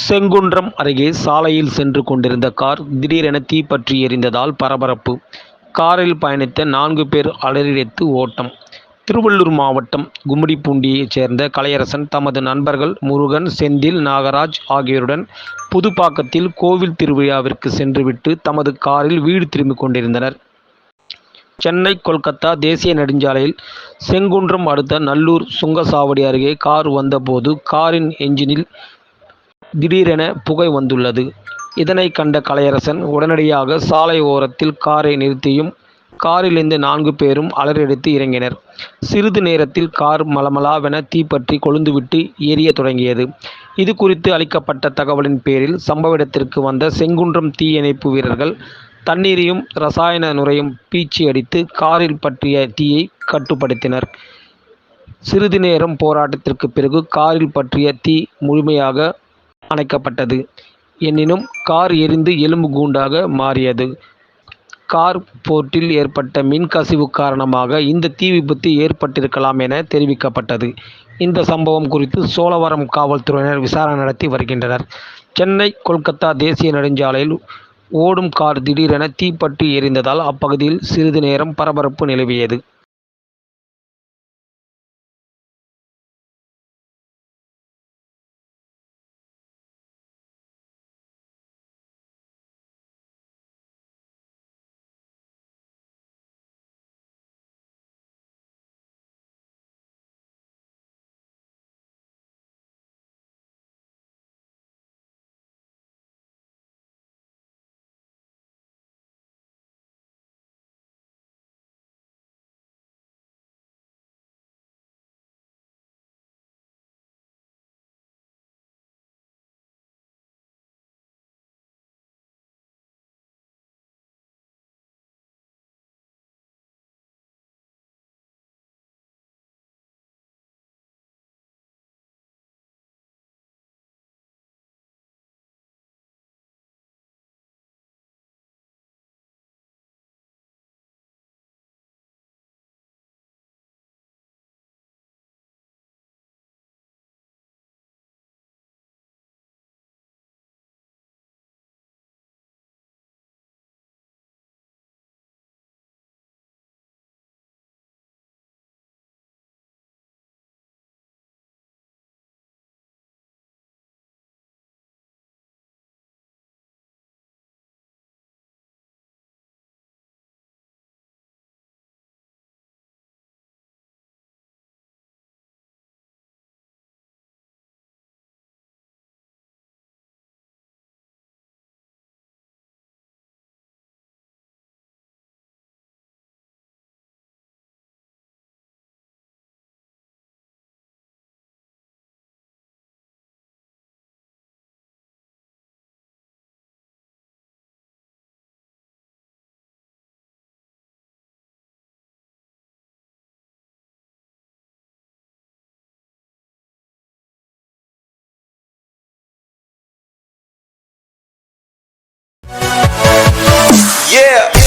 செங்குன்றம் அருகே சாலையில் சென்று கொண்டிருந்த கார் திடீரென தீப்பற்றி எரிந்ததால் பரபரப்பு. காரில் பயணித்த நான்கு பேர் அலறியடித்து ஓட்டம். திருவள்ளூர் மாவட்டம் கும்மிடிப்பூண்டியைச் சேர்ந்த கலையரசன் தமது நண்பர்கள் முருகன் செந்தில் நாகராஜ் ஆகியோருடன் புதுப்பாக்கத்தில் கோவில் திருவிழாவிற்கு சென்றுவிட்டு தமது காரில் வீடு திரும்பிக் கொண்டிருந்தனர். சென்னை கொல்கத்தா தேசிய நெடுஞ்சாலையில் செங்குன்றம் அடுத்த நல்லூர் சுங்கசாவடி அருகே கார் வந்தபோது காரின் என்ஜினில் திடீரென புகை வந்துள்ளது. இதனை கண்ட கலையரசன் உடனடியாக சாலை ஓரத்தில் காரை நிறுத்தியும் காரிலிருந்து நான்கு பேரும் அலறியடித்து இறங்கினர். சிறிது நேரத்தில் கார் மலமலாவென தீப்பற்றி கொழுந்துவிட்டு எரிய தொடங்கியது. இது குறித்து அளிக்கப்பட்ட தகவலின் பேரில் சம்பவ இடத்திற்கு வந்த செங்குன்றம் தீயணைப்பு வீரர்கள் தண்ணீரையும் ரசாயன நுரையும் பீச்சி அடித்து காரில் பற்றிய தீயை கட்டுப்படுத்தினர். சிறிது நேரம் போராட்டத்திற்கு பிறகு காரில் பற்றிய தீ முழுமையாக அணைக்கப்பட்டது. எனினும் கார் எரிந்து எலும்பு கூண்டாக மாறியது. கார் போர்ட்டில் ஏற்பட்ட மின்கசிவு காரணமாக இந்த தீ விபத்து ஏற்பட்டிருக்கலாம் என தெரிவிக்கப்பட்டது. இந்த சம்பவம் குறித்து சோழவரம் காவல்துறையினர் விசாரணை நடத்தி வருகின்றனர். சென்னை கொல்கத்தா தேசிய நெடுஞ்சாலையில் ஓடும் கார் திடீரென தீப்பற்றி எரிந்ததால் அப்பகுதியில் சிறிது நேரம் பரபரப்பு நிலவியது. Yeah.